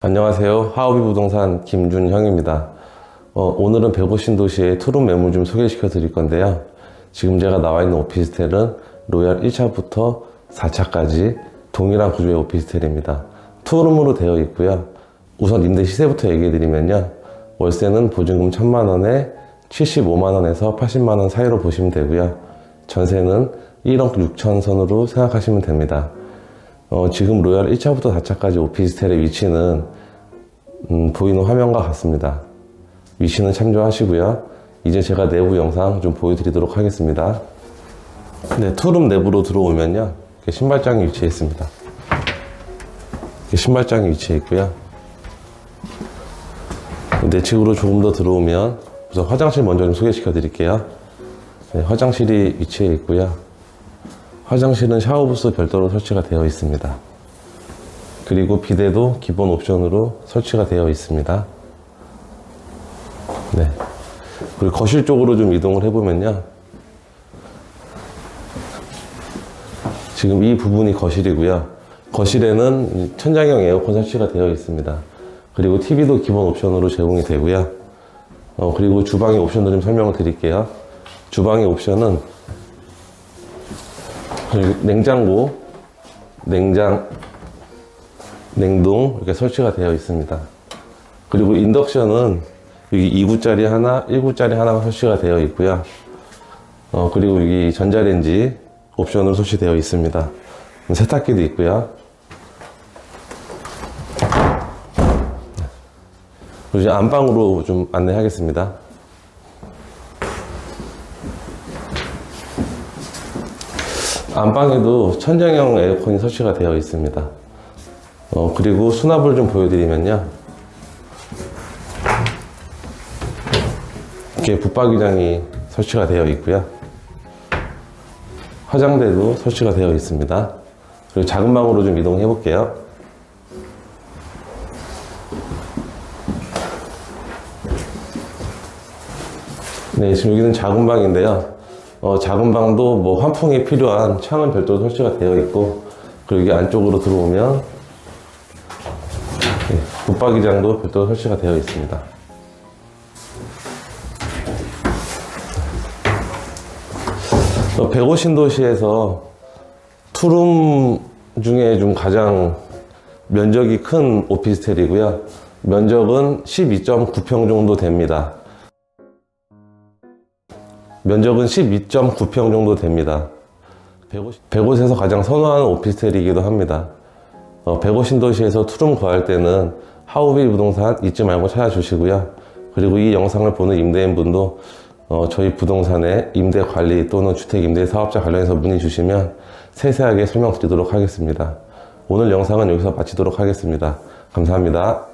안녕하세요. 하우비 부동산 김준형입니다. 어, 오늘은 배고신 도시의 투룸 매물 좀 소개시켜 드릴 건데요. 지금 제가 나와 있는 오피스텔은 로얄 1차부터 4차까지 동일한 구조의 오피스텔입니다. 투룸으로 되어 있고요. 우선 임대 시세부터 얘기해 드리면요. 월세는 보증금 1000만 원에 75만 원에서 80만 원 사이로 보시면 되고요. 전세는 1억 6천 선으로 생각하시면 됩니다. 어, 지금 로얄 1차부터 4차까지 오피스텔의 위치는 음, 보이는 화면과 같습니다. 위치는 참조하시고요. 이제 제가 내부 영상 좀 보여드리도록 하겠습니다. 네, 투룸 내부로 들어오면요. 신발장이 위치해 있습니다. 신발장이 위치해 있고요. 내측으로 조금 더 들어오면 우선 화장실 먼저 좀 소개시켜 드릴게요. 네, 화장실이 위치해 있고요. 화장실은 샤워부스 별도로 설치가 되어 있습니다. 그리고 비데도 기본 옵션으로 설치가 되어 있습니다. 네. 그리고 거실 쪽으로 좀 이동을 해보면요. 지금 이 부분이 거실이고요. 거실에는 천장형 에어컨 설치가 되어 있습니다. 그리고 TV도 기본 옵션으로 제공이 되고요. 어, 그리고 주방의 옵션도 좀 설명을 드릴게요. 주방의 옵션은 냉장고, 냉장, 냉동 이렇게 설치가 되어 있습니다. 그리고 인덕션은 여기 2구짜리 하나, 1구짜리 하나가 설치가 되어 있고요. 어, 그리고 여기 전자레인지 옵션으로 설치되어 있습니다. 세탁기도 있고요. 그리고 이제 안방으로 좀 안내하겠습니다. 안방에도 천장형 에어컨이 설치가 되어 있습니다. 어, 그리고 수납을 좀 보여드리면요. 이렇게 붙박이장이 설치가 되어 있고요. 화장대도 설치가 되어 있습니다. 그리고 작은 방으로 좀 이동해 볼게요. 네, 지금 여기는 작은 방인데요. 어, 작은 방도 뭐 환풍이 필요한 창은 별도로 설치가 되어 있고, 그리고 여기 안쪽으로 들어오면, 네, 붙박이장도 별도로 설치가 되어 있습니다. 어, 백오 신도시에서 투룸 중에 좀 가장 면적이 큰 오피스텔이고요. 면적은 12.9평 정도 됩니다. 면적은 12.9평 정도 됩니다. 150, 에서 가장 선호하는 오피스텔이기도 합니다. 어, 150 신도시에서 투룸 구할 때는 하우비 부동산 잊지 말고 찾아주시고요. 그리고 이 영상을 보는 임대인 분도 어, 저희 부동산의 임대 관리 또는 주택 임대 사업자 관련해서 문의 주시면 세세하게 설명드리도록 하겠습니다. 오늘 영상은 여기서 마치도록 하겠습니다. 감사합니다.